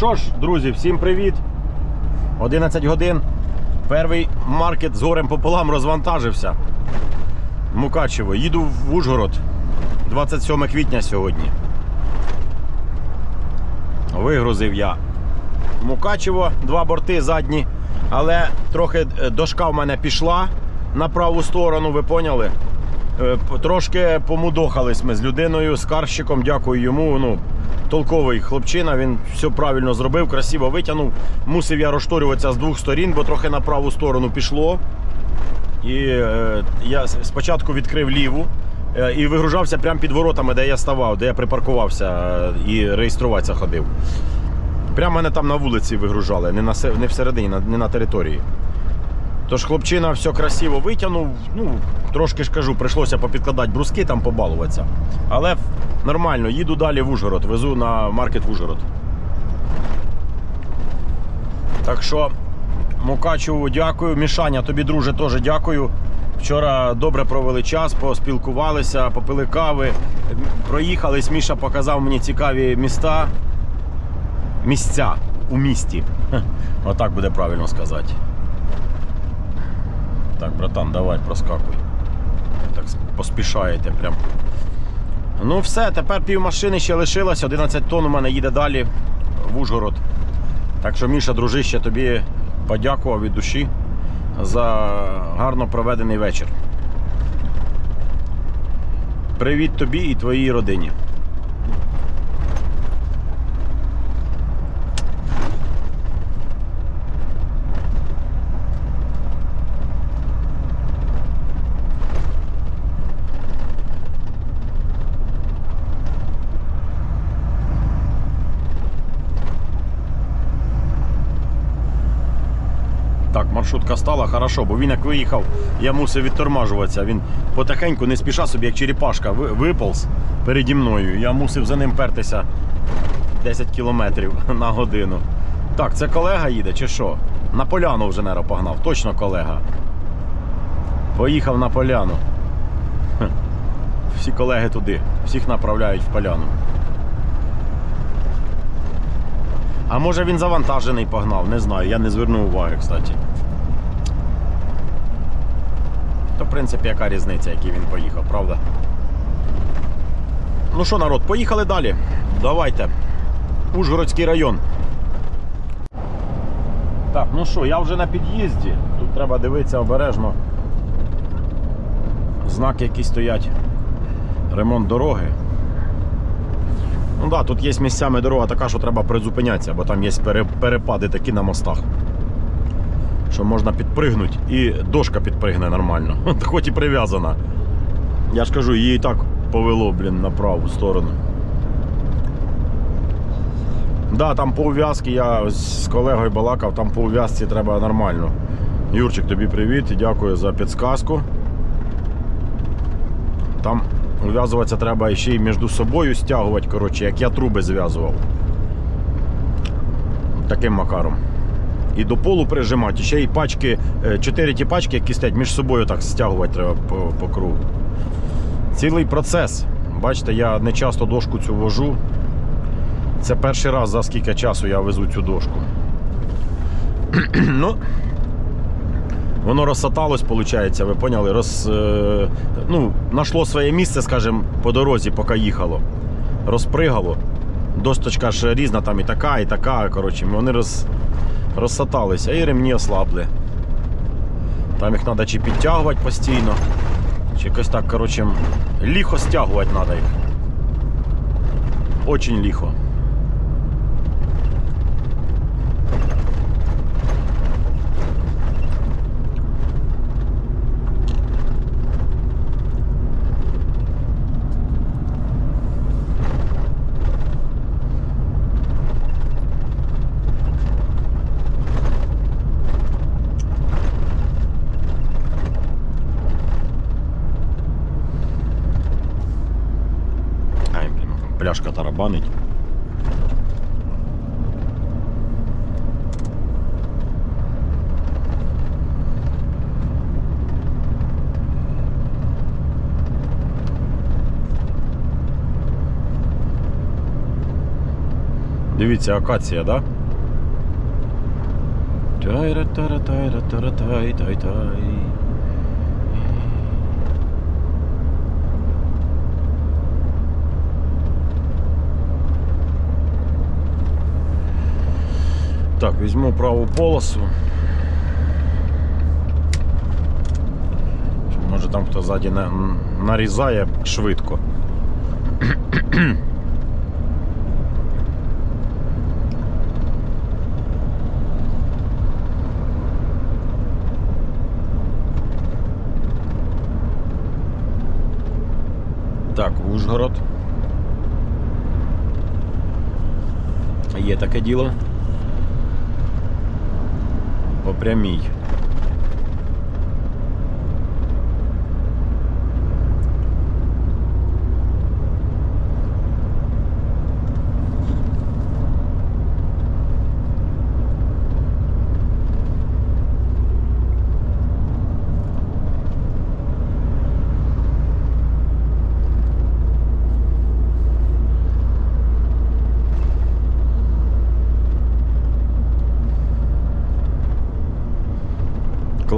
що ж, друзі, всім привіт. 11 годин. Перший маркет з горем пополам розвантажився. Мукачево. Їду в Ужгород. 27 квітня сьогодні. Вигрузив я Мукачево, два борти задні, але трохи е, дошка в мене пішла на праву сторону, ви поняли? Е, Трошки помудохались ми з людиною, з карщиком, дякую йому. Ну, толковий хлопчина, він все правильно зробив, красиво витягнув. Мусив я розшторюватися з двох сторін, бо трохи на праву сторону пішло. І е, я спочатку відкрив ліву е, і вигружався прямо під воротами, де я ставав, де я припаркувався е, і реєструватися ходив. Прямо мене там на вулиці вигружали, не, на, не всередині, не на території. Тож хлопчина все красиво витягнув. Ну, трошки ж кажу, прийшлося попідкладати бруски, там побалуватися. Але нормально, їду далі в Ужгород, везу на маркет в Ужгород. Так що, Мукачеву дякую. Мішаня, тобі, друже, теж дякую. Вчора добре провели час, поспілкувалися, попили кави, проїхались. Міша показав мені цікаві міста. Місця у місті. Отак буде правильно сказати. Так, братан, давай, проскакуй. Так поспішаєте прям. Ну все, тепер пів машини ще лишилось, 11 тонн у мене їде далі в Ужгород. Так що, Міша, дружище, тобі подякував від душі за гарно проведений вечір. Привіт тобі і твоїй родині. Так, маршрутка стала хорошо, бо він як виїхав, я мусив відтормажуватися. Він потихеньку, не спіша собі, як черепашка, ви- виполз переді мною. Я мусив за ним пертися 10 кілометрів на годину. Так, це колега їде чи що? На поляну вже нера погнав, точно колега. Поїхав на поляну. Всі колеги туди, всіх направляють в поляну. А може він завантажений погнав, не знаю, я не звернув уваги, кстати. То, в принципі, яка різниця, який він поїхав, правда? Ну що, народ, поїхали далі. Давайте. Ужгородський район. Так, ну що, я вже на під'їзді. Тут треба дивитися обережно. Знаки, які стоять. Ремонт дороги. Ну так, да, тут є місцями дорога така, що треба призупинятися, бо там є перепади такі на мостах. Що можна підпригнути і дошка підпригне нормально. Хоч і прив'язана. Я ж кажу, її і так повело, блін, на праву сторону. Да, там по ув'язці я з колегою балакав, там по ув'язці треба нормально. Юрчик, тобі привіт і дякую за підсказку. Там ув'язуватися треба ще й між собою стягувати, коротше, як я труби зв'язував. Таким макаром. І до полу прижимати, і ще й пачки, е, чотири ті пачки, які стоять, між собою так стягувати треба по, по кругу. Цілий процес. Бачите, я не часто дошку цю вожу. Це перший раз за скільки часу я везу цю дошку. ну, Воно розсаталось, виходить, ви поняли? Роз, е, ну, знайшло своє місце, скажімо, по дорозі, поки їхало. Розпригало. Досточка ж різна, там і така, і така. Коротше, вони роз, розсаталися і ремні ослабли. Там їх треба чи підтягувати постійно, чи якось так, коротше, ліхо стягувати треба їх. Очень ліхо. блін, пляшка тарабанить. Дивіться, акація, да? Тайра-тара-тайра-тара-тай-тай-тай. Так, візьму праву полосу. Може там хто ззаді на- нарізає швидко. Так, Ужгород. Є таке діло. По прямій.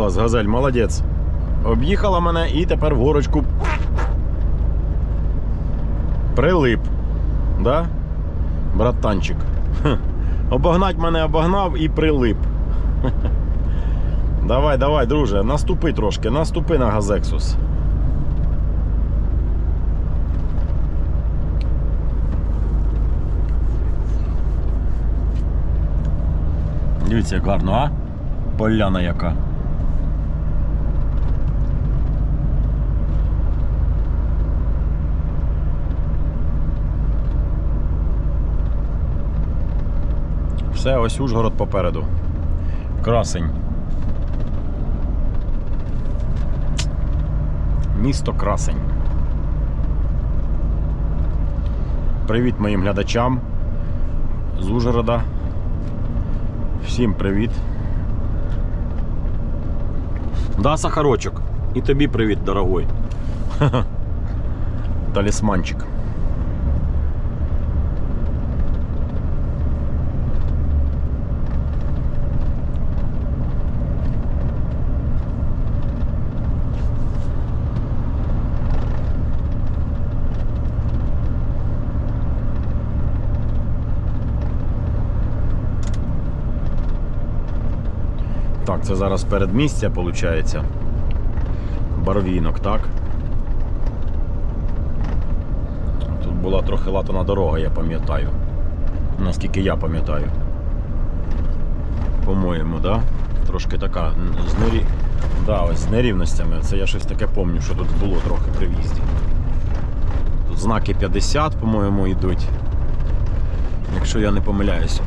Клас, газель, молодець. Об'їхала мене і тепер в горочку. Прилип. Да? Братанчик. Хе. Обогнать мене обогнав і прилип. Давай, давай, друже, наступи трошки, наступи на газексус. Дивіться, як гарно, а? Поляна яка. Все, ось Ужгород попереду. Красень. Місто Красень. Привіт моїм глядачам з Ужгорода. Всім привіт. Да, Сахарочок. І тобі привіт, дорогой. Талісманчик. Так, це зараз передмістя, виходить. Барвінок, так? Тут була трохи латана дорога, я пам'ятаю. Наскільки я пам'ятаю. По-моєму, да? Трошки така з нері... да, ось з нерівностями. Це я щось таке пам'ятаю, що тут було трохи при в'їзді. Тут знаки 50, по-моєму, йдуть. Якщо я не помиляюся.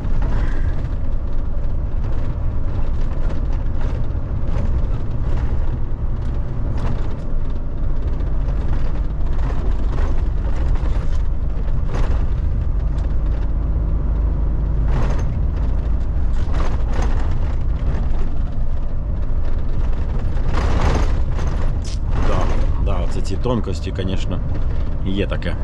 Да, да, це ці тонкості, звісно, є таке.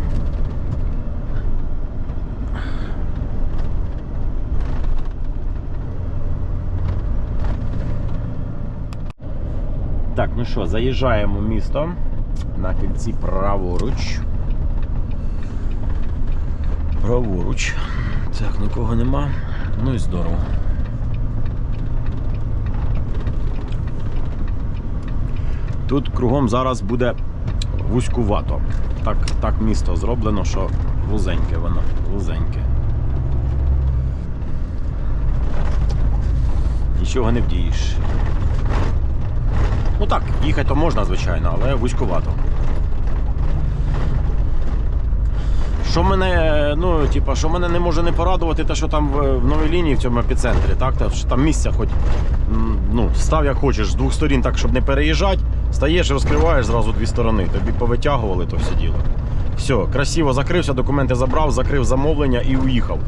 Так, ну що, заїжджаємо в місто на кільці праворуч. Праворуч. Так, нікого нема. Ну і здорово. Тут кругом зараз буде вузькувато. Так, так місто зроблено, що вузеньке воно, вузеньке. Нічого не вдієш. Ну так, їхати то можна, звичайно, але вузькувато. Що мене, ну, типа, що мене не може не порадувати, те, що там в, в новій лінії в цьому епіцентрі, так? Те, що там місця хоч ну, став як хочеш, з двох сторін, так, щоб не переїжджати, стаєш, розкриваєш зразу дві сторони. Тобі повитягували то все діло. Все, красиво закрився, документи забрав, закрив замовлення і уїхав.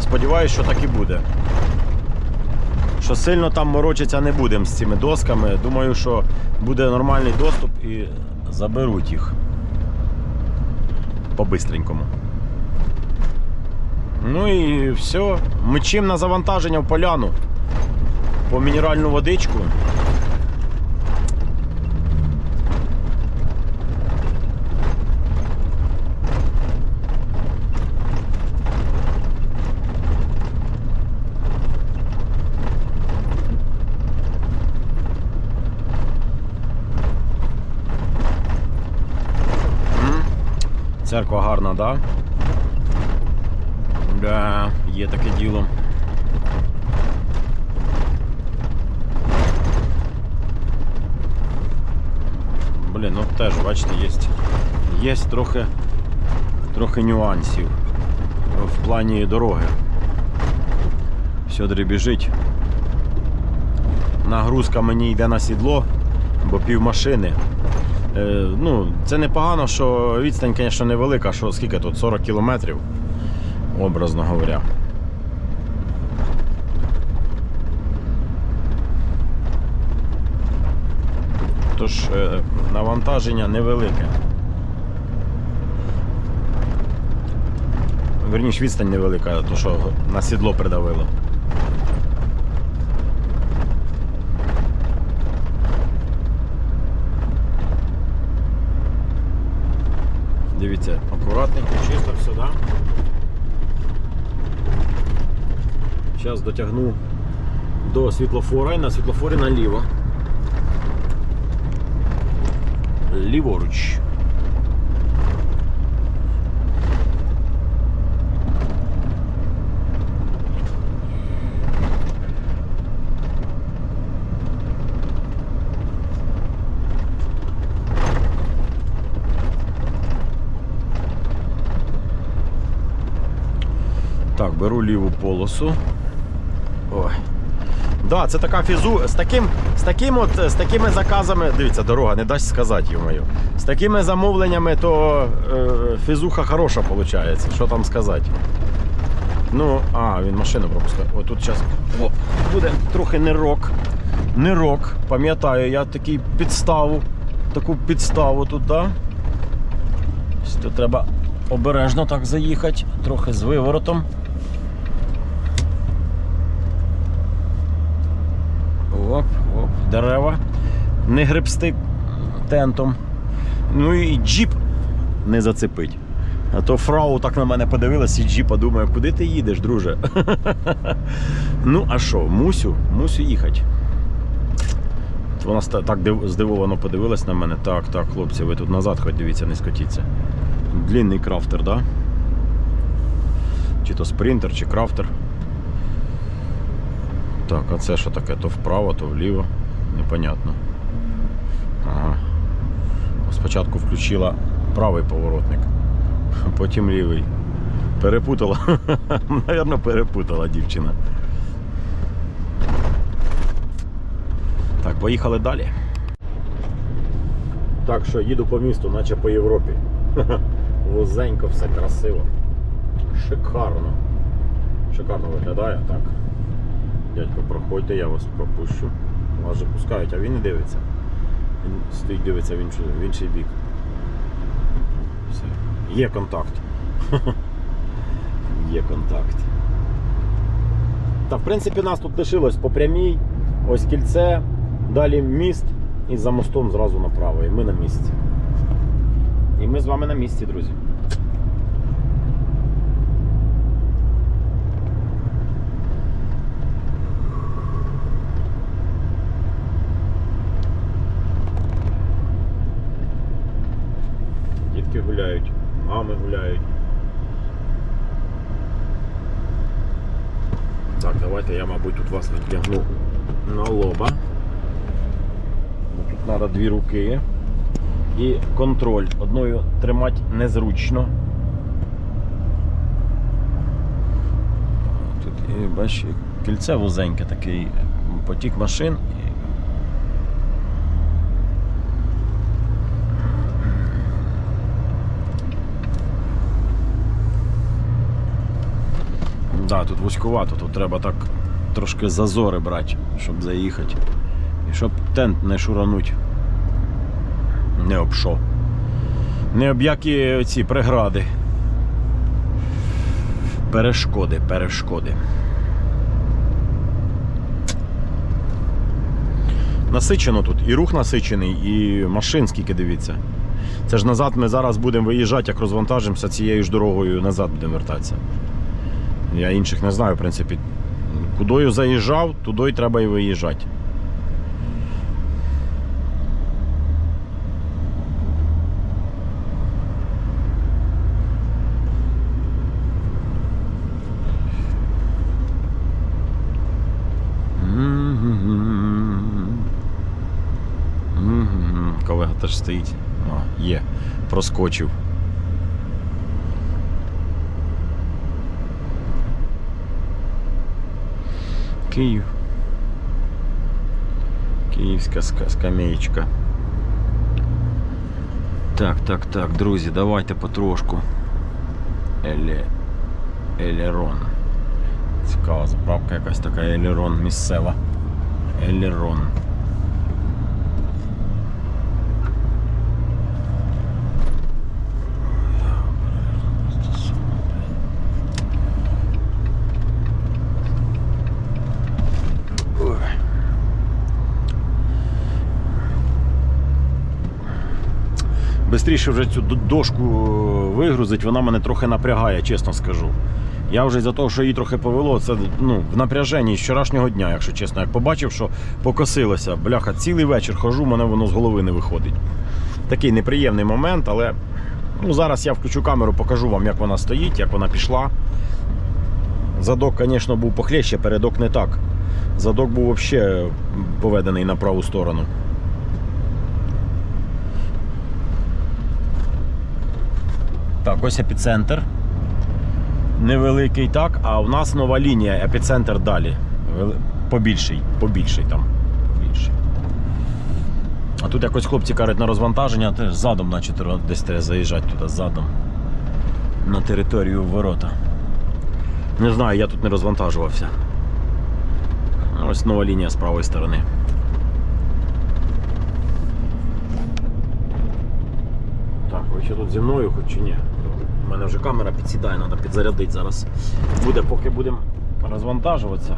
Сподіваюсь, що так і буде. Що сильно там морочиться не будемо з цими досками. Думаю, що буде нормальний доступ і заберуть їх по-бистренькому. Ну і все. Мчим на завантаження в поляну. По мінеральну водичку. Церква гарна, так? Да? Да, є таке діло. Блін, ну теж, бачите, є, є трохи, трохи нюансів в плані дороги. Все дребіжить. Нагрузка мені йде на сідло, бо пів машини. Е, ну, це непогано, що відстань, звісно, невелика, що скільки тут 40 кілометрів образно говоря. Тож е, навантаження невелике. Верніше відстань невелика, то що на сідло придавило. Дивіться, акуратненько, чисто все? Да? Зараз дотягну до світлофора і на світлофорі наліво. Ліворуч. Так, беру ліву полосу. Ой. Да, це така фізу. З таким, з таким от, з такими заказами. Дивіться, дорога не дасть сказати йому. З такими замовленнями, то е, фізуха хороша виходить. Що там сказати? Ну, а, він машину пропускає. О, тут зараз буде трохи нирок. Нирок. Пам'ятаю, я такий підставу. Таку підставу тут, да? Тут треба обережно так заїхати, трохи з виворотом. Оп, оп, дерева. Не гребсти тентом. Ну і джіп не зацепить. А то фрау так на мене подивилась і джіпа думає, куди ти їдеш, друже? ну, а що, мусю, мусю їхати. Вона так здивовано подивилась на мене. Так, так, хлопці, ви тут назад хоч дивіться, не скотіться. Длинний крафтер, да? Чи то спринтер, чи крафтер. Так, а це що таке? То вправо, то вліво. Непонятно. Ага. Спочатку включила правий поворотник, потім лівий. Перепутала. Навірно, перепутала дівчина. Так, поїхали далі. Так що їду по місту, наче по Європі. Вузенько, все красиво. Шикарно. Шикарно виглядає, так. Дядько, проходьте, я вас пропущу. Вас же пускають, а він не дивиться. Він стоїть, дивиться в інший, в інший бік. Все. Є контакт. Є контакт. Та в принципі нас тут лишилось по прямій. Ось кільце, далі міст і за мостом зразу направо. І ми на місці. І ми з вами на місці, друзі. Дітки гуляють, мами гуляють. Так, давайте я, мабуть, тут вас відтягну на лоба. Тут треба дві руки. І контроль. Одною тримати незручно. Тут і бачиш, кільце вузеньке такий потік машин. Да, тут вузькувато, тут треба так трошки зазори брати, щоб заїхати. І щоб тент не шурануть. Не об що. Не об які ці прегради. Перешкоди, перешкоди. Насичено тут. І рух насичений, і машин скільки дивіться. Це ж назад ми зараз будемо виїжджати, як розвантажимося цією ж дорогою назад будемо вертатися. Я інших не знаю, в принципі. Кудою заїжджав, туди й треба і виїжджати. Колега теж стоїть. А, є. Проскочив. Київ. Київська скамеечка. Так, так, так, друзі, давайте потрошку. Еле... Елерон. Цікава заправка якась така Елерон місцева. Елерон. Бистріше вже цю дошку е, вигрузить, вона мене трохи напрягає, чесно скажу. Я вже за того, що її трохи повело, це ну, в напряженні з вчорашнього дня, якщо чесно. Як побачив, що покосилося, бляха, цілий вечір хожу, мене воно з голови не виходить. Такий неприємний момент, але ну, зараз я включу камеру, покажу вам, як вона стоїть, як вона пішла. Задок, звісно, був похлеще, передок не так. Задок був взагалі поведений на праву сторону. Так, ось епіцентр. Невеликий так, а в нас нова лінія, епіцентр далі. Побільший, побільший там. Побільший. А тут якось хлопці кажуть на розвантаження, теж задом, наче десь треба заїжджати туди задом. На територію ворота. Не знаю, я тут не розвантажувався. Ось нова лінія з правої сторони. Так, ви ще тут зі мною хоч чи ні? Мене вже камера підсідає, треба підзарядити зараз. Буде, поки будемо розвантажуватися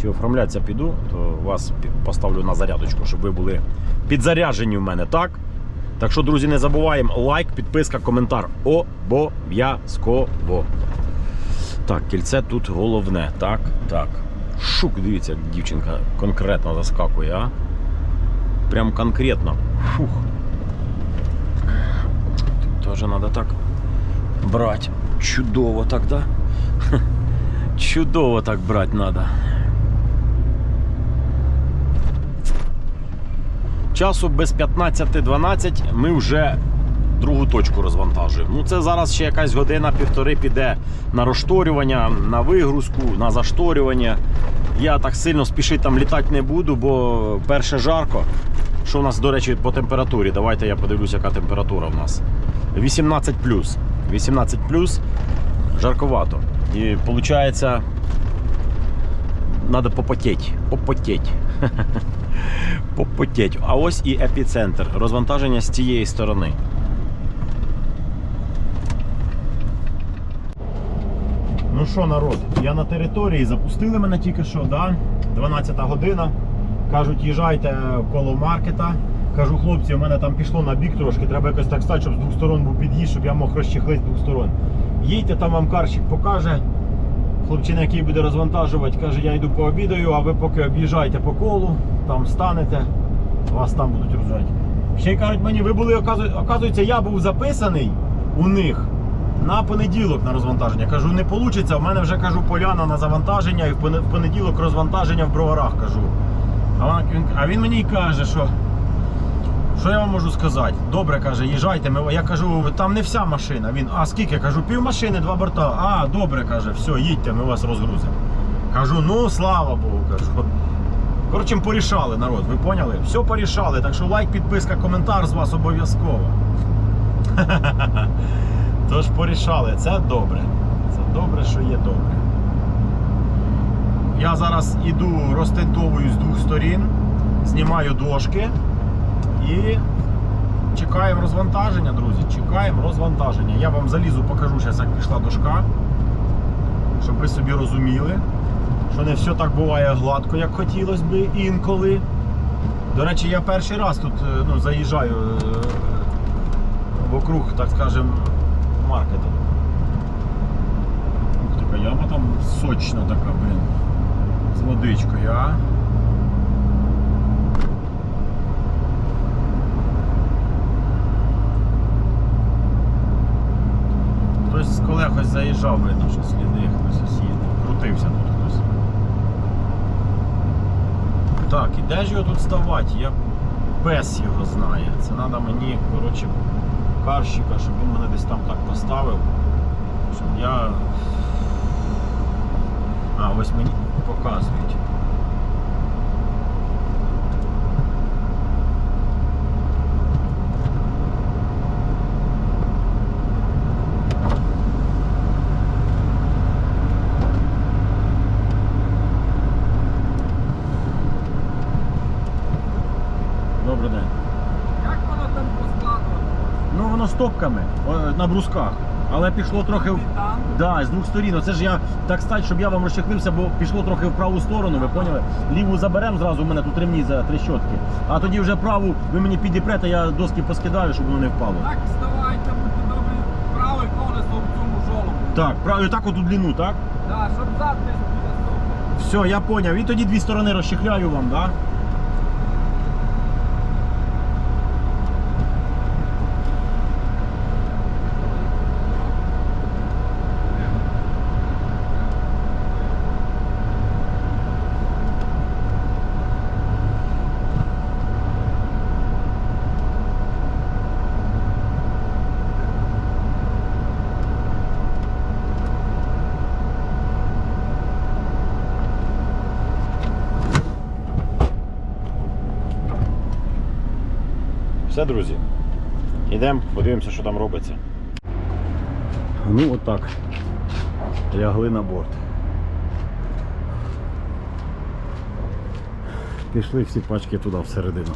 чи оформлятися піду, то вас поставлю на зарядочку, щоб ви були підзаряджені в мене, так? Так що, друзі, не забуваємо лайк, підписка, коментар. Обов'язково. Так, кільце тут головне. Так, так. Шук, дивіться, як дівчинка конкретно заскакує, а? Прям конкретно. Фух. Тут теж треба так брати. Чудово так, да? Чудово так брати треба. Часу без 15-12 ми вже другу точку розвантажуємо. Ну це зараз ще якась година-півтори піде на розшторювання, на вигрузку, на зашторювання. Я так сильно спішити там літати не буду, бо перше жарко. Що у нас, до речі, по температурі? Давайте я подивлюсь, яка температура в нас. 18 18 жарковато. І виходить, треба попотеть. Попотеть. Попотеть. А ось і епіцентр. Розвантаження з цієї сторони. Ну що, народ, я на території, запустили мене тільки що, да? 12 година. Кажуть, їжджайте коло маркета. Кажу, хлопці, у мене там пішло на бік трошки, треба якось так стати, щоб з двох сторон був під'їзд, щоб я мог розчехлити з двох сторон. Їдьте, там вам карщик покаже. Хлопчина, який буде розвантажувати, каже, я йду пообідаю, а ви поки об'їжджайте по колу, там станете, вас там будуть розжати. Ще й кажуть мені, ви були, оказується, я був записаний у них на понеділок на розвантаження. Кажу, не вийде, в мене вже кажу поляна на завантаження і в понеділок розвантаження в броварах кажу. А він мені й каже, що. Що я вам можу сказати? Добре, каже, їжджайте. Я кажу, там не вся машина. Він, а скільки? Я кажу, пів машини, два борта. А, добре, каже, все, їдьте, ми вас розгрузимо. Кажу, ну слава Богу, кажу. Коротше, порішали народ, ви поняли? Все порішали. Так що лайк, підписка, коментар з вас обов'язково. Тож порішали, це добре. Це добре, що є добре. Я зараз іду розтентовую з двох сторін, знімаю дошки і чекаємо розвантаження, друзі. Чекаємо розвантаження. Я вам залізу, покажу зараз, як пішла дошка. щоб ви собі розуміли, що не все так буває гладко, як хотілося би інколи. До речі, я перший раз тут е, ну, заїжджаю е, вокруг, так скажем, маркету. Ух, така яма там сочна така, блін. З водичкою, а? Хтось з колег ось заїжджав, видно, що сліди хтось ось їздив. Крутився тут хтось. Так, і де ж його тут ставати? Я пес його знає. Це треба мені, коротше, карщика, щоб він мене десь там так поставив. Щоб я. А, ось мені показують. Добрий день. Як воно там поскладено? Ну воно стопками о, на брусках. Але пішло трохи в. Да, з двох сторін. Оце ж я так стать, щоб я вам розчехлився, бо пішло трохи в праву сторону, ви поняли? Ліву заберемо зразу, у мене тут ремні за трещотки. А тоді вже праву ви мені підіпрете, я доски поскидаю, щоб воно не впало. Так вставайте, будьте добрі, праве колесо в цьому жолобу. Так, правильно, так оту длину, так? Да, щоб зад десь буде стопити. Все, я поняв. І тоді дві сторони розчехляю вам, так? Да? Все, друзі. Йдемо, подивимося, що там робиться. Ну, отак. Лягли на борт. Пішли всі пачки туди всередину.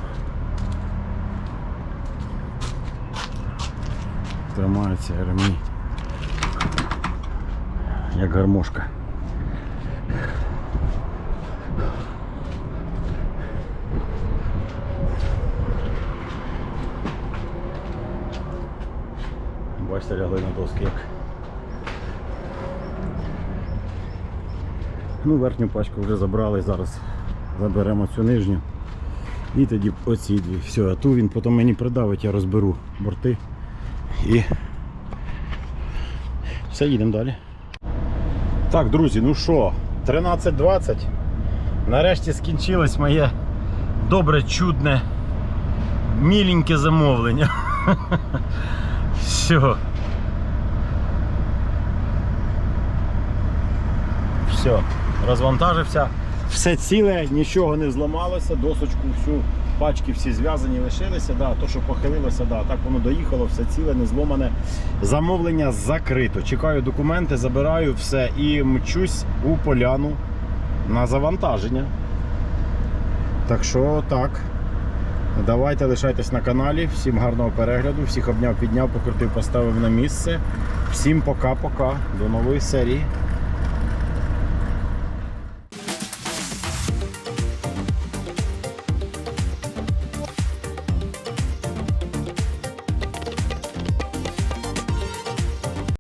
Тримаються ремні. Як гармошка. Бачите, лягли на доски як. Ну, верхню пачку вже забрали, зараз заберемо цю нижню. І тоді оці дві. Все, а ту він потім мені придавить, я розберу борти. І все, їдемо далі. Так, друзі, ну що, 13.20. Нарешті скінчилось моє добре, чудне, міленьке замовлення. Все. Все, розвантажився. Все ціле, нічого не зламалося, досочку всю, пачки всі зв'язані лишилися. Да, то, що похилилося, да, так воно доїхало, все ціле, не зломане. Замовлення закрито. Чекаю документи, забираю все і мчусь у поляну на завантаження. Так що так. Давайте лишайтесь на каналі. Всім гарного перегляду, всіх обняв, підняв, покрутив, поставив на місце. Всім пока-пока. До нової серії.